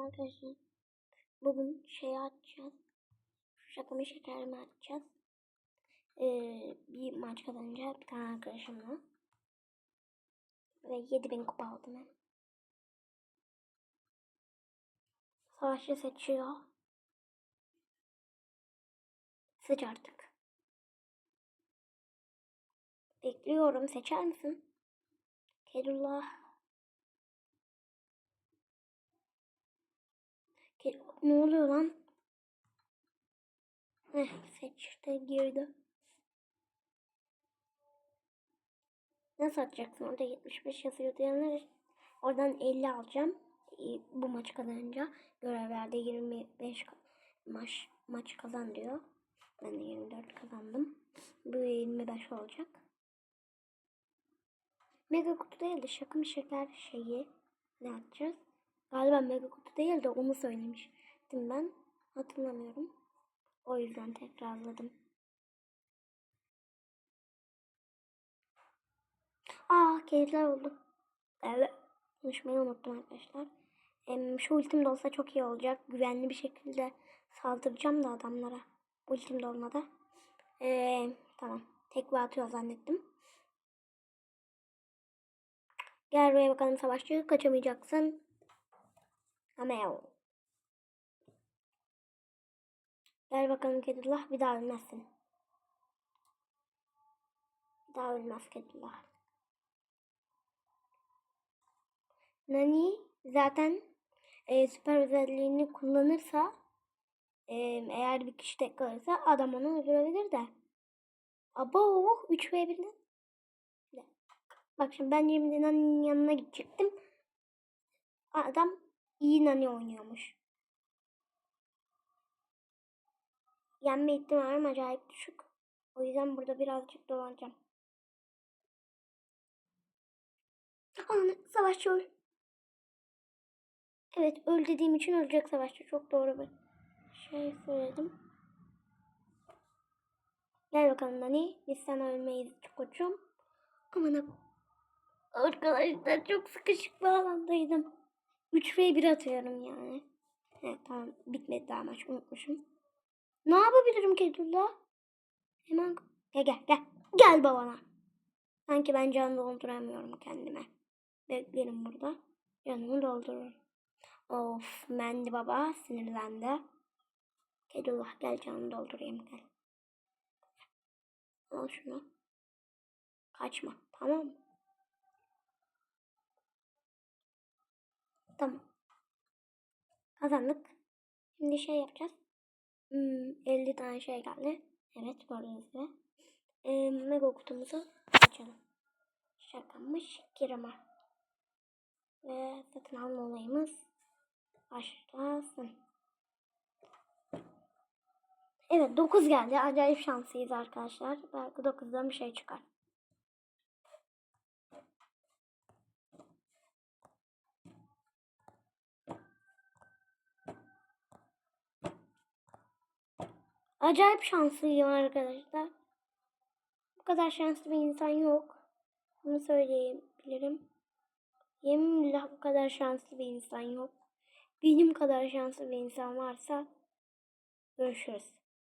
arkadaşlar. Bugün şey açacağız. Şakamı şekerimi açacağız. Ee, bir maç kazanınca bir tane arkadaşımla. Ve 7000 kupa aldım ben. Savaşçı seçiyor. Seç artık. Bekliyorum. Seçer misin? Kedullah. Ne oluyor lan? Heh, seçti girdi. Nasıl atacaksın? Orada 75 yazıyor diyenler oradan 50 alacağım. Bu maç kazanınca görevlerde 25 ka- maç maç kazan diyor. Ben de 24 kazandım. Bu 25 olacak. Mega kutu değil de şakım şeker şeyi ne yapacağız? Galiba mega kutu değil de onu söylemiştim ben. Hatırlamıyorum. O yüzden tekrarladım. Aa kediler oldu. Evet. Konuşmayı unuttum arkadaşlar. Em, şu ultim de olsa çok iyi olacak. Güvenli bir şekilde saldıracağım da adamlara. Ultim de olmadı. Ee, tamam. Tekme atıyor zannettim. Gel buraya bakalım savaşçı. Kaçamayacaksın. Amel. Gel bakalım Kedullah. Bir daha ölmezsin. Bir daha ölmez Kedullah. Nani zaten e, süper özelliğini kullanırsa e, eğer bir kişi tek kalırsa adam onu öldürebilir de. Abo 3 v 1'den. Bak şimdi ben 20 Nani'nin yanına gidecektim. Adam iyi Nani oynuyormuş. Yenme ihtimalim acayip düşük. O yüzden burada birazcık dolanacağım. Anne savaşçı öl. Evet öl dediğim için ölecek savaşçı. Çok doğru bir şey söyledim. Gel bakalım Nani. Biz sana ölmeyiz koçum. Aman Arkadaşlar çok sıkışık bir alandaydım. 3 v 1 atıyorum yani. Evet tamam bitmedi daha maç unutmuşum. Ne yapabilirim Kedullah? Hemen gel gel gel. Gel babana. Sanki ben can dolduramıyorum kendime. Beklerim burada. Canımı doldururum. Of Mendi baba sinirlendi. Kedullah gel canını doldurayım gel. Al şunu. Kaçma tamam mı? Tamam. Kazandık. Şimdi şey yapacağız. Hmm, 50 tane şey geldi. Evet gördüğünüz gibi. Ee, mega kutumuzu açalım. Şakamış kirama. Ve satın alma olayımız başlasın. Evet 9 geldi. Acayip şanslıyız arkadaşlar. Belki 9'dan bir şey çıkar. Acayip şanslıyım arkadaşlar. Bu kadar şanslı bir insan yok. Bunu söyleyebilirim. Yemin billah bu kadar şanslı bir insan yok. Benim kadar şanslı bir insan varsa görüşürüz.